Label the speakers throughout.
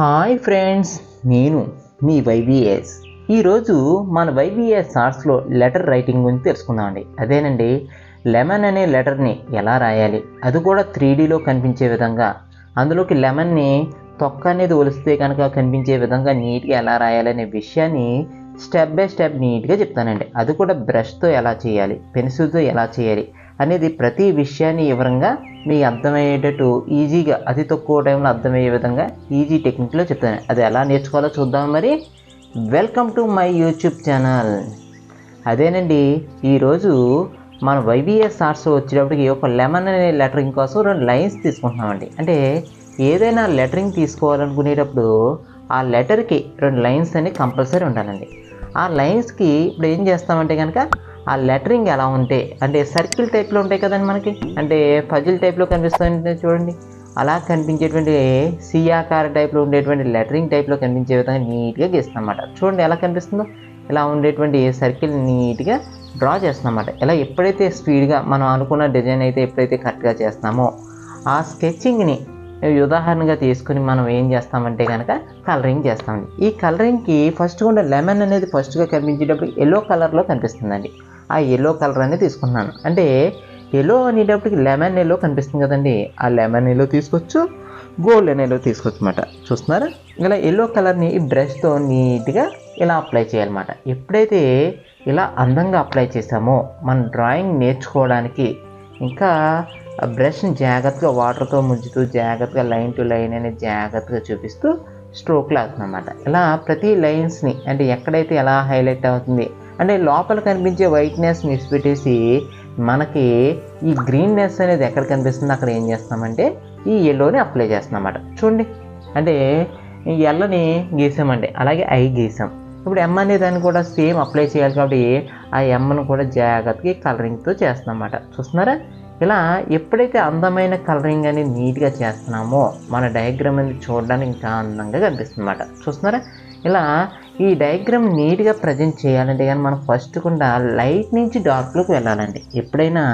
Speaker 1: Hi friends నేను మీ YBS. ఈరోజు మన వైబిఎస్ ఆర్ట్స్లో లెటర్ రైటింగ్ గురించి తెలుసుకుందామండి అదేనండి లెమన్ అనే లెటర్ని ఎలా రాయాలి? అది కూడా త్రీ డీలో కనిపించే విధంగా. అందులోకి లెమన్ని తొక్క అనేది ఒలిస్తే కనుక కనిపించే విధంగా నీట్గా ఎలా రాయాలి అనే విషయాన్ని స్టెప్ బై స్టెప్ నీట్గా చెప్తానండి. అది కూడా బ్రష్తో ఎలా చేయాలి? పెన్సిల్తో ఎలా చేయాలి? అనేది ప్రతి విషయాన్ని వివరంగా మీకు అర్థమయ్యేటట్టు ఈజీగా అతి తక్కువ టైంలో అర్థమయ్యే విధంగా ఈజీ టెక్నిక్లో చెప్తాను. అది ఎలా నేర్చుకోవాలో చూద్దాం మరి. Welcome to my YouTube channel. అదేనండి ఈరోజు మన వైబిఎస్ ఆర్ట్స్ వచ్చేటప్పటికి ఒక లెమన్ అనే లెటరింగ్ కోసం రెండు లైన్స్ తీసుకుంటున్నామండి. అంటే ఏదైనా లెటరింగ్ తీసుకోవాలనుకునేటప్పుడు ఆ లెటర్కి రెండు లైన్స్ అనేవి కంపల్సరీ ఉండాలండి. ఆ లైన్స్కి ఇప్పుడు ఏం చేస్తామంటే కనుక ఆ లెటరింగ్ ఎలా ఉంటే అంటే సర్కిల్ టైప్లో ఉంటాయి కదండి మనకి అంటే పజిల్ టైప్లో కనిపిస్తుంది చూడండి. అలా కనిపించేటువంటి సి ఆకార టైప్లో ఉండేటువంటి లెటరింగ్ టైప్లో కనిపించే విధంగా నీట్గా గీస్తాం అన్నమాట చూడండి ఎలా కనిపిస్తుందో ఇలా ఉండేటువంటి సర్కిల్ నీట్గా డ్రా చేస్తాం ఇలా ఎప్పుడైతే స్పీడ్గా మనం అనుకున్న డిజైన్ అయితే ఎప్పుడైతే కరెక్ట్గా చేస్తామో ఆ స్కెచ్చింగ్ని ఉదాహరణగా తీసుకుని మనం ఏం చేస్తామంటే కనుక కలరింగ్ చేస్తామండి. ఈ కలరింగ్కి ఫస్ట్ కూడా లెమన్ అనేది ఫస్ట్గా కనిపించేటప్పుడు ఎల్లో కలర్లో కనిపిస్తుందండి. ఆ ఎల్లో కలర్ అనేది తీసుకున్నాను. అంటే ఎల్లో అనేటప్పటికి లెమన్ ఎల్లో కనిపిస్తుంది కదండి. ఆ లెమన్ ఎల్లో తీసుకోవచ్చు గోల్డెన్ ఎల్లో తీసుకోవచ్చు అనమాట చూస్తున్నారా? ఇలా ఎల్లో కలర్ని బ్రష్తో నీట్గా ఇలా అప్లై చేయాలన్నమాట. ఎప్పుడైతే ఇలా అందంగా అప్లై చేసామో మన డ్రాయింగ్ నేర్చుకోవడానికి ఇంకా ఆ బ్రష్ని జాగ్రత్తగా వాటర్తో ముంచుతూ జాగ్రత్తగా లైన్ టు లైన్ అనేది జాగ్రత్తగా చూపిస్తూ స్ట్రోక్లు అవుతుందన్నమాట. ఇలా ప్రతి లైన్స్ని అంటే ఎక్కడైతే ఎలా హైలైట్ అవుతుంది అంటే లోపల కనిపించే వైట్నెస్ విడిచిపెట్టేసి మనకి ఈ గ్రీన్నెస్ అనేది ఎక్కడ కనిపిస్తుంది? అక్కడ ఏం చేస్తామంటే ఈ ఎల్లోని అప్లై చేస్తున్నాం అన్నమాట చూడండి. అంటే ఎల్లని గీసామండి. అలాగే ఐ గీసాం. ఇప్పుడు ఎమ్ అనే దాన్ని కూడా సేమ్ అప్లై చేయాలి కాబట్టి ఆ ఎమ్ను కూడా జాగ్రత్తగా కలరింగ్తో చేస్తున్నాం అన్నమాట చూస్తున్నారా? ఇలా ఎప్పుడైతే అందమైన కలరింగ్ అనేది నీట్గా చేస్తున్నామో మన డయాగ్రామ్ అనేది చూడడానికి ఇంకా అందంగా కనిపిస్తుంది అన్నమాట చూస్తున్నారా? ఇలా ఈ డయాగ్రామ్ నీట్గా ప్రజెంట్ చేయాలంటే కానీ మనం ఫస్ట్ కూడా లైట్ నుంచి డార్క్లోకి వెళ్ళాలండి. ఎప్పుడైనా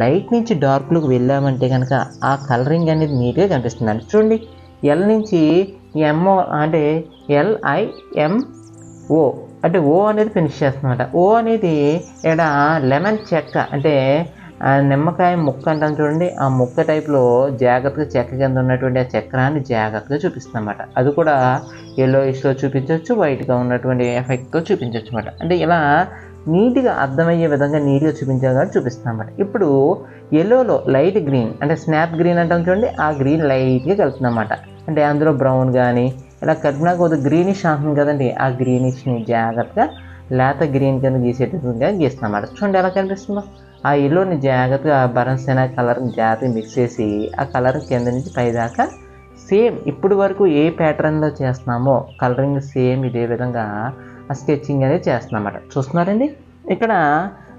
Speaker 1: లైట్ నుంచి డార్క్లోకి వెళ్ళామంటే కనుక ఆ కలరింగ్ అనేది నీట్గా కనిపిస్తుంది అండి చూడండి ఎల్ నుంచి ఎంఓ అంటే ఎల్ఐఎంఓ అంటే ఓ అనేది ఫినిష్ చేస్తున్నమాట ఓ అనేది ఇక్కడ లెమన్ చెక్క అంటే ఆ నిమ్మకాయ ముక్క అంటాం చూడండి ఆ ముక్క టైప్లో జాగ్రత్తగా చెక్క కింద ఉన్నటువంటి ఆ చక్రాన్ని జాగ్రత్తగా చూపిస్తుందన్నమాట. అది కూడా ఎల్లో ఇష్లో చూపించవచ్చు వైట్గా ఉన్నటువంటి ఎఫెక్ట్తో చూపించవచ్చు అనమాట అంటే ఇలా నీట్గా అర్థమయ్యే విధంగా నీట్గా చూపించాలి కాబట్టి చూపిస్తాం అనమాట ఇప్పుడు ఎల్లోలో లైట్ గ్రీన్ అంటే స్నాప్ గ్రీన్ అంటాం చూడండి ఆ గ్రీన్ లైట్గా కలుపుతుందన్నమాట. అంటే అందులో బ్రౌన్ కానీ ఇలా కలిపినా కొద్దిగా గ్రీనిష్ అంటుంది కదండి ఆ గ్రీనిష్ని జాగ్రత్తగా లేత గ్రీన్ కింద గీసేటట్టుగా గీస్తాం అన్నమాట చూడండి ఎలా కనిపిస్తుందో. ఆ ఎల్లోని జాగ్రత్తగా బరన్సైన కలర్ని జాగ్రత్తగా మిక్స్ చేసి ఆ కలర్ కింద నుంచి పైదాకా సేమ్ ఇప్పుడు వరకు ఏ ప్యాటర్న్లో చేస్తున్నామో కలరింగ్ సేమ్ ఇదే విధంగా ఆ స్కెచ్చింగ్ అనేది చేస్తున్నామన్నమాట. చూస్తున్నారండి? ఇక్కడ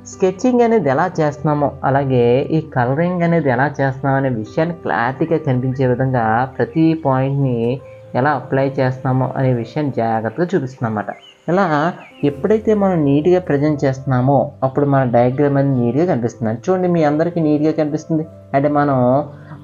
Speaker 1: స్కెచ్చింగ్ అనేది ఎలా చేస్తున్నామో అలాగే ఈ కలరింగ్ అనేది ఎలా చేస్తున్నాం అనే విషయాన్ని క్లారిటీగా కనిపించే విధంగా ప్రతి పాయింట్ని ఎలా అప్లై చేస్తున్నామో అనే విషయాన్ని జాగ్రత్తగా చూపిస్తున్నామన్నమాట. ఇలా ఎప్పుడైతే మనం నీట్గా ప్రజెంట్ చేస్తున్నామో అప్పుడు మన డయాగ్రామ్ అనేది నీట్గా కనిపిస్తుంది. చూడండి మీ అందరికీ నీట్గా కనిపిస్తుంది. అంటే మనం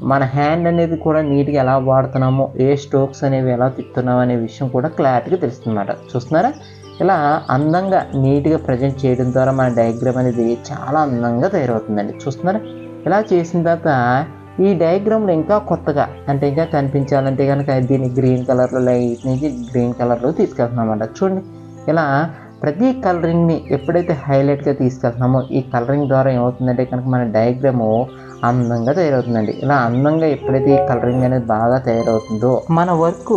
Speaker 1: మన హ్యాండ్ అనేది కూడా నీట్గా ఎలా వాడుతున్నామో ఏ స్ట్రోక్స్ అనేవి ఎలా తిప్పుతున్నాం అనే విషయం కూడా క్లారిటీగా తెలుస్తుందన్నమాట. చూస్తున్నారా? ఇలా అందంగా నీట్గా ప్రజెంట్ చేయడం ద్వారా మన డయాగ్రామ్ అనేది చాలా అందంగా తయారవుతుందండి. చూస్తున్నారా? ఇలా చేసిన తర్వాత ఈ డయాగ్రామ్లో ఇంకా కొత్తగా అంటే ఇంకా కనిపించాలంటే కనుక దీన్ని గ్రీన్ కలర్లో లైట్ నుంచి గ్రీన్ కలర్లో తీసుకెళ్తున్నామంట చూడండి ఇలా ప్రతి కలరింగ్ని ఎప్పుడైతే హైలైట్గా తీసుకెళ్తున్నామో ఈ కలరింగ్ ద్వారా ఏమవుతుందంటే కనుక మన డయాగ్రాము అందంగా తయారవుతుందండి. ఇలా అందంగా ఎప్పుడైతే ఈ కలరింగ్ అనేది బాగా తయారవుతుందో మన వర్క్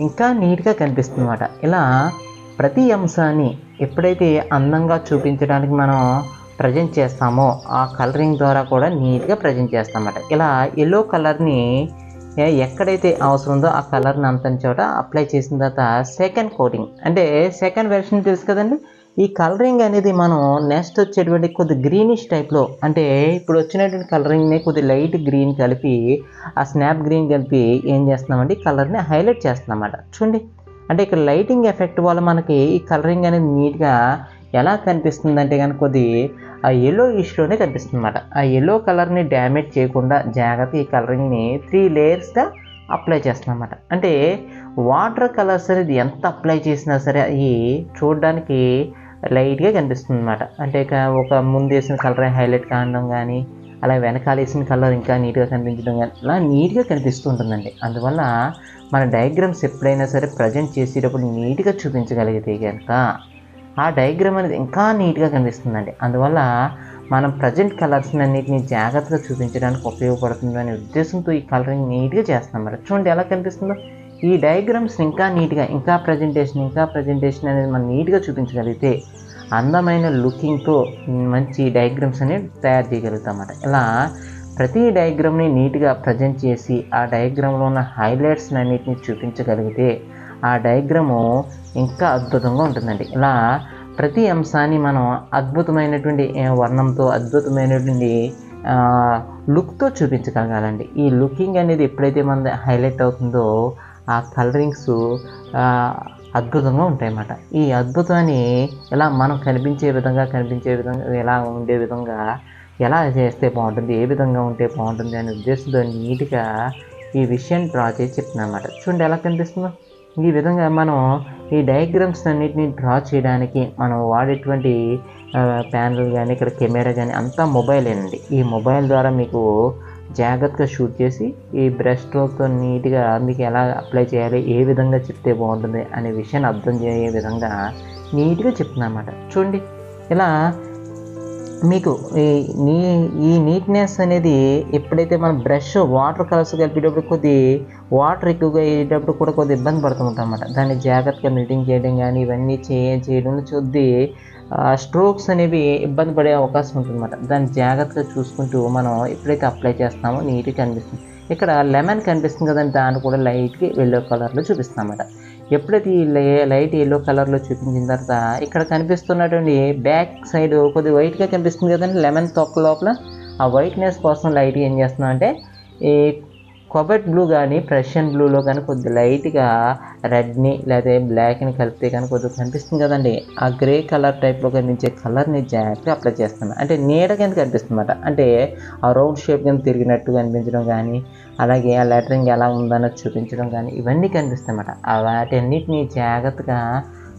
Speaker 1: ఇంకా నీట్గా కనిపిస్తుంది అన్నమాట ఇలా ప్రతి అంశాన్ని ఎప్పుడైతే అందంగా చూపించడానికి మనం ప్రజెంట్ చేస్తామో ఆ కలరింగ్ ద్వారా కూడా నీట్గా ప్రజెంట్ చేస్తామన్నమాట. ఇలా ఎల్లో కలర్ని ఎక్కడైతే అవసరం ఉందో ఆ కలర్ని అంతని చోట అప్లై చేసిన తర్వాత సెకండ్ కోటింగ్ అంటే సెకండ్ వెర్షన్ తెలుసు కదండి? ఈ కలరింగ్ అనేది మనం నెక్స్ట్ వచ్చేటువంటి కొద్ది గ్రీనిష్ టైప్లో అంటే ఇప్పుడు వచ్చినటువంటి కలరింగ్ని కొద్ది లైట్ గ్రీన్ కలిపి ఆ స్నాప్ గ్రీన్ కలిపి ఏం చేస్తున్నామంటే కలర్ని హైలైట్ చేస్తున్నాం అన్నమాట చూడండి. అంటే ఇక్కడ లైటింగ్ ఎఫెక్ట్ వల్ల మనకి ఈ కలరింగ్ అనేది నీట్గా ఎలా కనిపిస్తుంది అంటే కనుక కొద్ది ఆ ఎల్లో ఇష్లోనే కనిపిస్తుంది అనమాట ఆ ఎల్లో కలర్ని డ్యామేజ్ చేయకుండా జాగ్రత్త ఈ కలరింగ్ని త్రీ లేయర్స్గా అప్లై చేస్తున్నాం అనమాట అంటే వాటర్ కలర్స్ అనేది ఎంత అప్లై చేసినా సరే అవి చూడడానికి లైట్గా కనిపిస్తుంది అనమాట అంటే ఒక ముందు వేసిన కలర్ హైలైట్ కావడం కానీ అలా వెనకాల వేసిన కలర్ ఇంకా నీట్గా కనిపించడం కానీ అలా నీట్గా కనిపిస్తూ ఉంటుందండి. అందువల్ల మన డయాగ్రామ్స్ ఎప్పుడైనా సరే ప్రజెంట్ చేసేటప్పుడు నీట్గా చూపించగలిగితే కనుక ఆ డయాగ్రామ్ అనేది ఇంకా నీట్గా కనిపిస్తుందండి. అందువల్ల మనం ప్రజెంట్ కలర్స్ అన్నిటిని జాగ్రత్తగా చూపించడానికి ఉపయోగపడుతుంది అనే ఉద్దేశంతో ఈ కలరింగ్ నీట్గా చేస్తున్నాం. మరి చూడండి ఎలా కనిపిస్తుందో. ఈ డయాగ్రామ్స్ ఇంకా నీట్గా ఇంకా ప్రజెంటేషన్ ఇంకా ప్రజెంటేషన్ అనేది మనం నీట్గా చూపించగలిగితే అందమైన లుకింగ్తో మంచి డయాగ్రామ్స్ అనేవి తయారు చేయగలుగుతాం అన్నమాట ఇలా ప్రతి డయాగ్రామ్ని నీట్గా ప్రజెంట్ చేసి ఆ డయాగ్రామ్లో ఉన్న హైలైట్స్ అన్నిటిని చూపించగలిగితే ఆ డయాగ్రాము ఇంకా అద్భుతంగా ఉంటుందండి. ఇలా ప్రతి అంశాన్ని మనం అద్భుతమైనటువంటి వర్ణంతో అద్భుతమైనటువంటి లుక్తో చూపించగలగాలండి. ఈ లుకింగ్ అనేది ఎప్పుడైతే మన హైలైట్ అవుతుందో ఆ కలరింగ్స్ అద్భుతంగా ఉంటాయన్నమాట. ఈ అద్భుతాన్ని ఇలా మనం కనిపించే విధంగా కనిపించే విధంగా ఎలా ఉండే విధంగా ఎలా చేస్తే బాగుంటుంది ఏ విధంగా ఉంటే బాగుంటుంది అనే ఉద్దేశంతో నీట్గా ఈ విషయాన్ని డ్రా చేసి చెప్తున్నా అన్నమాట చూడండి ఎలా కనిపిస్తుందో. ఈ విధంగా మనం ఈ డయాగ్రామ్స్ అన్నిటిని డ్రా చేయడానికి మనం వాడేటువంటి ప్యానల్ కానీ ఇక్కడ కెమెరా కానీ అంతా మొబైలేనండి ఈ మొబైల్ ద్వారా మీకు జాగ్రత్తగా షూట్ చేసి ఈ బ్రష్ స్ట్రోక్తో నీట్గా మీకు ఎలా అప్లై చేయాలి ఏ విధంగా చెప్తే బాగుంటుంది అనే విషయాన్ని అర్థం చేయ విధంగా నీట్గా చెప్తున్నాను అనమాట చూడండి ఇలా మీకు ఈ నీ ఈ నీట్నెస్ అనేది ఎప్పుడైతే మనం బ్రష్ వాటర్ కలర్స్ కలిపేటప్పుడు కొద్ది వాటర్ ఎక్కువగా అయ్యేటప్పుడు కూడా కొద్ది ఇబ్బంది పడుతూ ఉంటాం అన్నమాట. దాన్ని జాగ్రత్తగా నీటింగ్ చేయడం కానీ ఇవన్నీ చేయ చేయడం చూద్ది స్ట్రోక్స్ అనేవి ఇబ్బంది పడే అవకాశం ఉంటుందన్నమాట దాన్ని జాగ్రత్తగా చూసుకుంటూ మనం ఎప్పుడైతే అప్లై చేస్తామో నీట్గా కనిపిస్తుంది. ఇక్కడ లెమన్ కనిపిస్తుంది కదండి దాన్ని కూడా లైట్గా ఎల్లో కలర్లో చూపిస్తాం అన్నమాట. ఎప్పుడైతే ఈ లై- లైట్ ఎల్లో కలర్లో చూపించిన తర్వాత ఇక్కడ కనిపిస్తున్నటువంటి బ్యాక్ సైడ్ కొద్దిగా వైట్గా కనిపిస్తుంది కదండి లెమన్ తొక్క లోపల. ఆ వైట్నెస్ కోసం లైట్ ఏం చేస్తున్నాం అంటే ఈ కొబెట్ బ్లూ కానీ ప్రషియన్ బ్లూలో కానీ కొద్ది లైట్గా రెడ్ని లేదా బ్లాక్ని కలిపితే కానీ కొద్దిగా కనిపిస్తుంది కదండి. ఆ గ్రే కలర్ టైప్లో కనిపించే కలర్ని జాగ్రత్తగా అప్లై చేస్తాను అంటే నీడ కింద కనిపిస్తుంది అనమాట అంటే ఆ రౌండ్ షేప్ కింద తిరిగినట్టు కనిపించడం కానీ అలాగే ఆ లెటరింగ్ ఎలా ఉందన్నది చూపించడం కానీ ఇవన్నీ కనిపిస్తాయి అన్నమాట ఆ వాటన్నిటిని జాగ్రత్తగా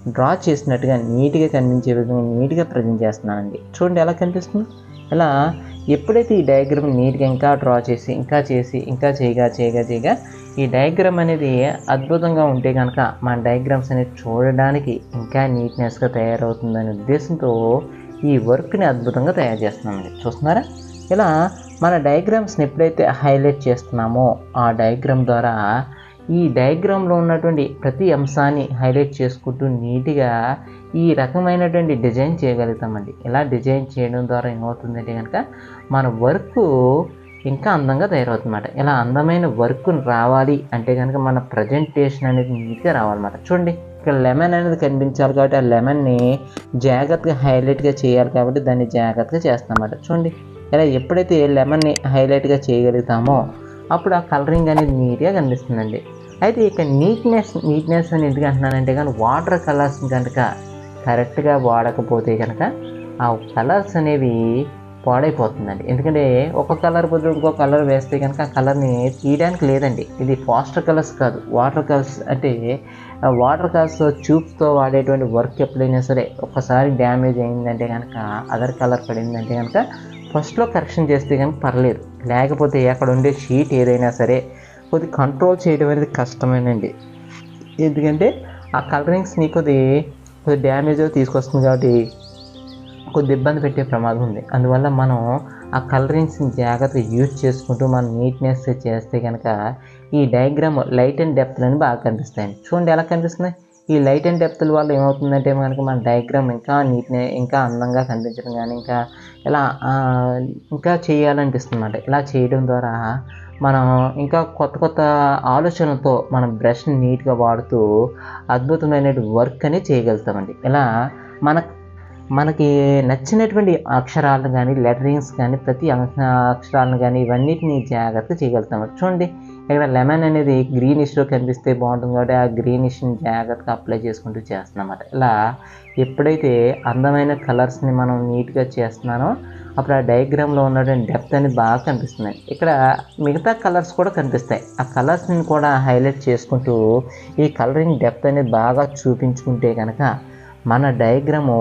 Speaker 1: డ్రా చేసినట్టుగా నీట్గా కనిపించే విధంగా నీట్గా ప్రజెంట్ చేస్తున్నానండి. చూడండి ఎలా కనిపిస్తుంది. ఇలా ఎప్పుడైతే ఈ డయాగ్రామ్ నీట్గా ఇంకా డ్రా చేసి ఇంకా చేసి ఇంకా చేయగా చేయగా చేయగా ఈ డయాగ్రామ్ అనేది అద్భుతంగా ఉంటే కనుక మన డయాగ్రామ్స్ అనేది చూడడానికి ఇంకా నీట్నెస్గా తయారవుతుందనే ఉద్దేశంతో ఈ వర్క్ని అద్భుతంగా తయారు చేస్తున్నామండి. చూస్తున్నారా? ఇలా మన డయాగ్రామ్స్ని ఎప్పుడైతే హైలైట్ చేస్తున్నామో ఆ డయాగ్రామ్ ద్వారా ఈ డయాగ్రామ్లో ఉన్నటువంటి ప్రతి అంశాన్ని హైలైట్ చేసుకుంటూ నీట్గా ఈ రకమైనటువంటి డిజైన్ చేయగలుగుతామండి. ఇలా డిజైన్ చేయడం ద్వారా ఏమవుతుందంటే కనుక మన వర్క్ ఇంకా అందంగా తయారవుతుందన్నమాట. ఇలా అందమైన వర్క్ రావాలి అంటే కనుక మన ప్రజెంటేషన్ అనేది నీట్గా రావాలన్నమాట. చూడండి ఇక్కడ లెమన్ అనేది కనిపించాలి కాబట్టి ఆ లెమన్ని జాగ్రత్తగా హైలైట్గా చేయాలి కాబట్టి దాన్ని జాగ్రత్తగా చేస్తామన్నమాట. చూడండి ఇలా ఎప్పుడైతే లెమన్ని హైలైట్గా చేయగలుగుతామో అప్పుడు ఆ కలరింగ్ అనేది నీట్గా కనిపిస్తుందండి. అయితే ఇక నీట్నెస్ నీట్నెస్ అని ఎందుకు అంటున్నానంటే కానీ వాటర్ కలర్స్ కనుక కరెక్ట్గా వాడకపోతే కనుక ఆ కలర్స్ అనేవి పాడైపోతుందండి. ఎందుకంటే ఒక కలర్ బదులు ఇంకో కలర్ వేస్తే కనుక ఆ కలర్ని తీయడానికి లేదండి. ఇది ఫాస్టర్ కలర్స్ కాదు. వాటర్ కలర్స్ అంటే వాటర్ కలర్స్ చూప్తో వాడేటువంటి వర్క్ ఎప్పుడైనా సరే ఒకసారి డ్యామేజ్ అయిందంటే కనుక అదర్ కలర్ పడిందంటే కనుక ఫస్ట్లో కరెక్షన్ చేస్తే కనుక పర్లేదు. లేకపోతే అక్కడ ఉండే షీట్ ఏదైనా సరే కొద్ది కంట్రోల్ చేయడం అనేది కష్టమేనండి. ఎందుకంటే ఆ కలరింగ్స్ని కొద్ది కొద్ది డ్యామేజ్ తీసుకొస్తుంది కాబట్టి కొద్ది ఇబ్బంది పెట్టే ప్రమాదం ఉంది. అందువల్ల మనం ఆ కలరింగ్స్ని జాగ్రత్తగా యూజ్ చేసుకుంటూ మనం నీట్నెస్ చేస్తే కనుక ఈ డయాగ్రామ్ లైట్ అండ్ డెప్త్ అని బాగా కనిపిస్తాయండి. చూడండి ఎలా కనిపిస్తున్నాయి? ఈ లైట్ అండ్ డెప్త్ల వల్ల ఏమవుతుందంటే మనకి మన డయాగ్రామ్ ఇంకా నీట్నే ఇంకా అందంగా కనిపించడం కానీ ఇంకా ఇలా ఇంకా చేయాలనిపిస్తుంది అన్నమాట. ఇలా చేయడం ద్వారా మనం ఇంకా కొత్త కొత్త ఆలోచనలతో మనం బ్రష్ని నీట్గా వాడుతూ అద్భుతమైన వర్క్ అనేది చేయగలుగుతామండి. ఇలా మన మనకి నచ్చినటువంటి అక్షరాలను కానీ లెటరింగ్స్ కానీ ప్రతి అంశ- అక్షరాలను కానీ ఇవన్నిటిని జాగ్రత్త చేయగలుగుతాం చూడండి ఇక్కడ లెమన్ అనేది గ్రీనిష్లో కనిపిస్తే బాగుంటుంది కాబట్టి ఆ గ్రీనిష్ని జాగ్రత్తగా అప్లై చేసుకుంటూ చేస్తున్నమాట ఇలా ఎప్పుడైతే అందమైన కలర్స్ని మనం నీట్గా చేస్తున్నానో అప్పుడు ఆ డయాగ్రామ్లో ఉన్నటువంటి డెప్త్ అనేది బాగా కనిపిస్తుంది ఇక్కడ మిగతా కలర్స్ కూడా కనిపిస్తాయి. ఆ కలర్స్ని కూడా హైలైట్ చేసుకుంటూ ఈ కలరింగ్ డెప్త్ అనేది బాగా చూపించుకుంటే కనుక మన డయాగ్రాము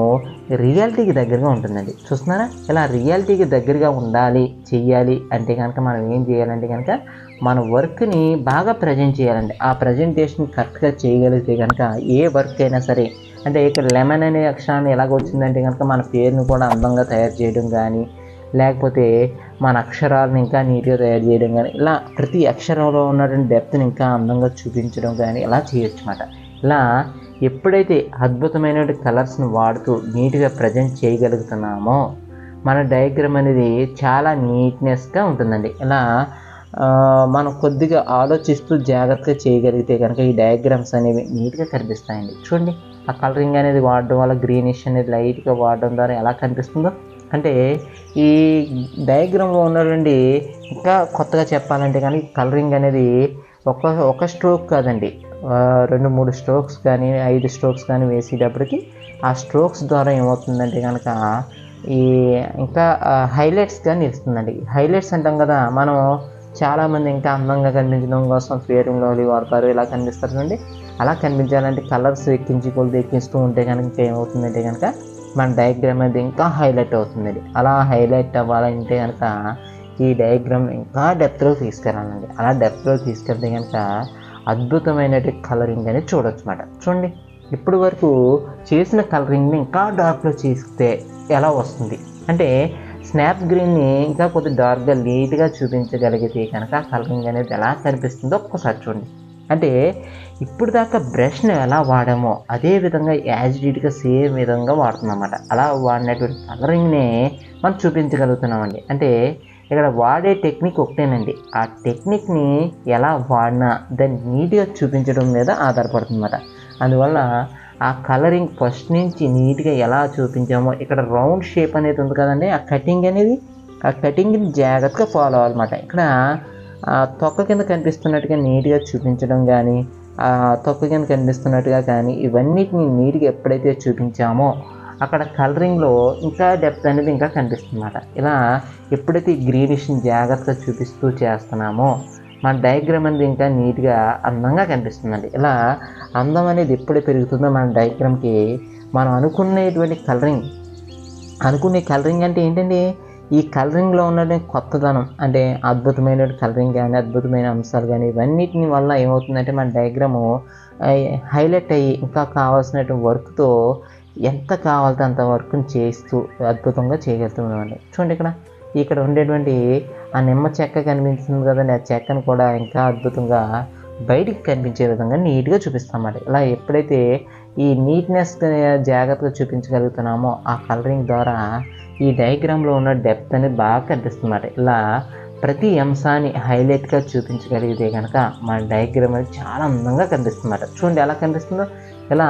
Speaker 1: రియాలిటీకి దగ్గరగా ఉంటుందండి. చూస్తున్నారా? ఇలా రియాలిటీకి దగ్గరగా ఉండాలి చెయ్యాలి అంటే కనుక మనం ఏం చేయాలంటే కనుక మన వర్క్ని బాగా ప్రజెంట్ చేయాలండి. ఆ ప్రజెంటేషన్ కరెక్ట్గా చేయగలిగితే కనుక ఏ వర్క్ అయినా సరే అంటే ఇక్కడ లెమన్ అనే అక్షరాన్ని ఎలాగ వచ్చిందంటే కనుక మన పేరుని కూడా అందంగా తయారు చేయడం కానీ లేకపోతే మన అక్షరాలను ఇంకా నీట్గా తయారు చేయడం కానీ ఇలా ప్రతి అక్షరంలో ఉన్నటువంటి డెప్త్ని ఇంకా అందంగా చూపించడం కానీ ఇలా చేయొచ్చు అన్నమాట ఇలా ఎప్పుడైతే అద్భుతమైన కలర్స్ని వాడుతూ నీట్గా ప్రజెంట్ చేయగలుగుతున్నామో మన డయాగ్రామ్ అనేది చాలా నీట్నెస్గా ఉంటుందండి. ఇలా మనం కొద్దిగా ఆలోచిస్తూ జాగ్రత్తగా చేయగలిగితే కనుక ఈ డయాగ్రామ్స్ అనేవి నీట్గా కనిపిస్తాయండి. చూడండి ఆ కలరింగ్ అనేది వాడడం వల్ల గ్రీనిష్ అనేది లైట్గా వాడడం ద్వారా ఎలా కనిపిస్తుందో. అంటే ఈ డయాగ్రామ్లో ఉన్నటువంటి ఇంకా కొత్తగా చెప్పాలంటే కానీ కలరింగ్ అనేది ఒక ఒక స్ట్రోక్ కాదండి. రెండు మూడు స్ట్రోక్స్ కానీ ఐదు స్ట్రోక్స్ కానీ వేసేటప్పటికి ఆ స్ట్రోక్స్ ద్వారా ఏమవుతుందంటే కనుక ఈ ఇంకా హైలైట్స్ కానీ ఇస్తుందండి హైలైట్స్ అంటాం కదా మనం చాలామంది ఇంకా అందంగా కనిపించడం కోసం ఫేర్ లోలీ వాడతారు ఇలా కనిపిస్తారు చూడండి. అలా కనిపించాలంటే కలర్స్ ఎక్కించి కొలిది ఎక్కిస్తూ ఉంటే కనుక ఏమవుతుందంటే కనుక మన డయాగ్రామ్ అనేది ఇంకా హైలైట్ అవుతుందండి అలా హైలైట్ అవ్వాలంటే కనుక ఈ డయాగ్రామ్ ఇంకా డెప్త్లో తీసుకెళ్ళాలండి. అలా డెప్త్లో తీసుకెళ్తే కనుక అద్భుతమైన కలరింగ్ అనేది చూడొచ్చు అన్నమాట. చూడండి ఇప్పటి వరకు చేసిన కలరింగ్ని ఇంకా డార్క్లో చేస్తే ఎలా వస్తుంది? అంటే స్నాప్ స్క్రీన్ని ఇంకా కొద్ది డార్క్గా లేట్గా చూపించగలిగితే కనుక కలరింగ్ అనేది ఎలా కనిపిస్తుందో ఒక్కసారి చూడండి. అంటే ఇప్పుడు దాకా బ్రష్ని ఎలా వాడామో అదే విధంగా యాజిడీట్గా సేమ్ విధంగా వాడుతున్నామన్నమాట. అలా వాడినటువంటి కలరింగ్నే మనం చూపించగలుగుతున్నామండి. అంటే ఇక్కడ వాడే టెక్నిక్ ఒకటేనండి. ఆ టెక్నిక్ని ఎలా వాడినా దాన్ని నీట్గా చూపించడం మీద ఆధారపడుతుందన్నమాట. అందువల్ల ఆ కలరింగ్ ఫస్ట్ నుంచి నీట్గా ఎలా చూపించామో ఇక్కడ రౌండ్ షేప్ అనేది ఉంది కదండి ఆ కటింగ్ అనేది ఆ కటింగ్ని జాగ్రత్తగా ఫాలో అవ్వాలన్నమాట. ఇక్కడ ఆ తొక్క కింద కనిపిస్తున్నట్టుగా నీట్గా చూపించడం కానీ ఆ తొక్క కింద కనిపిస్తున్నట్టుగా కానీ ఇవన్నిటిని నీట్గా ఎప్పుడైతే చూపించామో అక్కడ కలరింగ్లో ఇంకా డెప్త్ అనేది ఇంకా కనిపిస్తుందన్నమాట. ఇలా ఎప్పుడైతే గ్రీనిష్ని జాగ్రత్తగా చూపిస్తూ చేస్తున్నామో మన డయాగ్రామ్ అనేది ఇంకా నీట్గా అందంగా కనిపిస్తుందండి. ఇలా అందం అనేది ఎప్పుడు పెరుగుతుందో మన డయాగ్రామ్కి మనం అనుకునేటువంటి కలరింగ్ అనుకునే కలరింగ్ అంటే ఏంటండి ఈ కలరింగ్లో ఉన్న కొత్తదనం. అంటే అద్భుతమైన కలరింగ్ కానీ అద్భుతమైన అంశాలు కానీ ఇవన్నిటిని వల్ల ఏమవుతుందంటే మన డయాగ్రాము హైలైట్ అయ్యి ఇంకా కావాల్సినటువంటి వర్క్తో ఎంత కావాలంటే అంత వర్క్ని చేస్తూ అద్భుతంగా చేయగలుగుతున్నామండి. చూడండి ఇక్కడ. ఇక్కడ ఉండేటువంటి ఆ నిమ్మ చెక్క కనిపిస్తుంది కదండి. ఆ చెక్కను కూడా ఇంకా అద్భుతంగా బయటికి కనిపించే విధంగా నీట్గా చూపిస్తామండి ఇలా ఎప్పుడైతే ఈ నీట్నెస్ జాగ్రత్తగా చూపించగలుగుతున్నామో ఆ కలరింగ్ ద్వారా ఈ డయాగ్రామ్లో ఉన్న డెప్త్ అనేది బాగా కనిపిస్తుంది ఇలా ప్రతి అంశాన్ని హైలైట్గా చూపించగలిగితే కనుక మన డయాగ్రామ్ అనేది చాలా అందంగా కనిపిస్తుంది చూడండి ఎలా కనిపిస్తుందో. ఇలా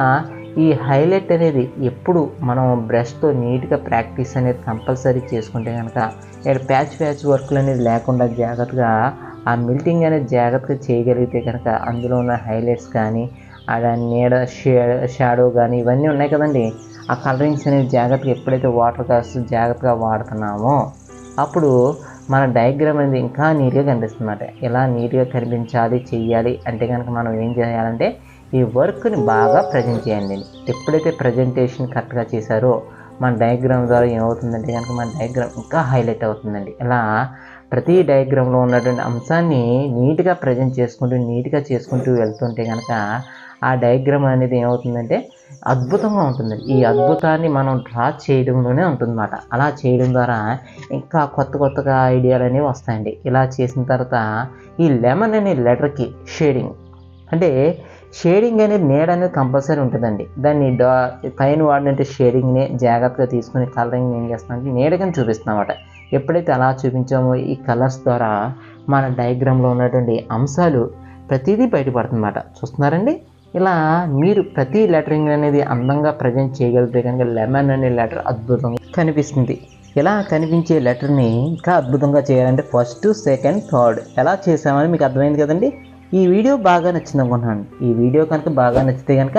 Speaker 1: ఈ హైలైట్ అనేది ఎప్పుడు మనం బ్రష్తో నీట్గా ప్రాక్టీస్ అనేది కంపల్సరీ చేసుకుంటే కనుక ఇక్కడ ప్యాచ్ ప్యాచ్ వర్క్లు అనేది లేకుండా జాగ్రత్తగా ఆ మిల్టింగ్ అనేది జాగ్రత్తగా చేయగలిగితే కనుక అందులో ఉన్న హైలైట్స్ కానీ ఆ నీడ షే షాడో కానీ ఇవన్నీ ఉన్నాయి కదండి. ఆ కలరింగ్స్ అనేవి జాగ్రత్తగా ఎప్పుడైతే వాటర్ కాస్ట్ జాగ్రత్తగా వాడుతున్నామో అప్పుడు మన డయాగ్రామ్ అనేది ఇంకా నీట్గా కనిపిస్తుంది అన్నమాట ఇలా నీట్గా కనిపించాలి చెయ్యాలి అంటే కనుక మనం ఏం చేయాలంటే ఈ వర్క్ని బాగా ప్రజెంట్ చేయండి. ఎప్పుడైతే ప్రజెంటేషన్ కరెక్ట్గా చేశారో మన డయాగ్రామ్ ద్వారా ఏమవుతుందంటే కనుక మన డయాగ్రామ్ ఇంకా హైలైట్ అవుతుందండి. ఇలా ప్రతి డయాగ్రామ్లో ఉన్నటువంటి అంశాన్ని నీట్గా ప్రజెంట్ చేసుకుంటూ నీట్గా చేసుకుంటూ వెళ్తుంటే కనుక ఆ డయాగ్రామ్ అనేది ఏమవుతుందంటే అద్భుతంగా ఉంటుంది ఈ అద్భుతాన్ని మనం డ్రా చేయడంలోనే ఉంటుందన్నమాట. అలా చేయడం ద్వారా ఇంకా కొత్త కొత్తగా ఐడియాలు అనేవి వస్తాయండి. ఇలా చేసిన తర్వాత ఈ లెమన్ అనే లెటర్కి షేడింగ్ అంటే షేడింగ్ అనేది నీడ అనేది కంపల్సరీ ఉంటుందండి. దాన్ని డా పైన వాడినట్టు షేడింగ్ని జాగ్రత్తగా తీసుకుని కలరింగ్ ఏం చేస్తామంటే నీడగానే చూపిస్తున్నాం అన్నమాట ఎప్పుడైతే అలా చూపించామో ఈ కలర్స్ ద్వారా మన డయాగ్రామ్లో ఉన్నటువంటి అంశాలు ప్రతిదీ బయటపడుతుందన్నమాట. చూస్తున్నారండి? ఇలా మీరు ప్రతి లెటరింగ్ అనేది అందంగా ప్రజెంట్ చేయగలిగితే కనుక లెమన్ అనే లెటర్ అద్భుతంగా కనిపిస్తుంది. ఇలా కనిపించే లెటర్ని ఇంకా అద్భుతంగా చేయాలంటే ఫస్ట్ సెకండ్ థర్డ్ ఎలా చేసామని మీకు అర్థమైంది కదండి? ఈ వీడియో బాగా నచ్చింది అనుకుంటున్నాను. ఈ వీడియో కనుక బాగా నచ్చితే కనుక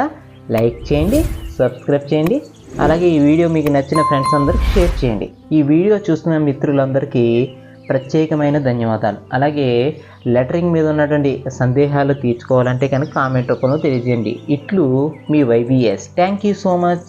Speaker 1: లైక్ చేయండి సబ్స్క్రైబ్ చేయండి అలాగే ఈ వీడియో మీకు నచ్చిన ఫ్రెండ్స్ అందరికీ షేర్ చేయండి. ఈ వీడియో చూస్తున్న మిత్రులందరికీ ప్రత్యేకమైన ధన్యవాదాలు. అలాగే లెటరింగ్ మీద ఉన్నటువంటి సందేహాలు తీర్చుకోవాలంటే కనుక కామెంట్ రూపంలో తెలియజేయండి. ఇట్లు మీ YBS. Thank you so much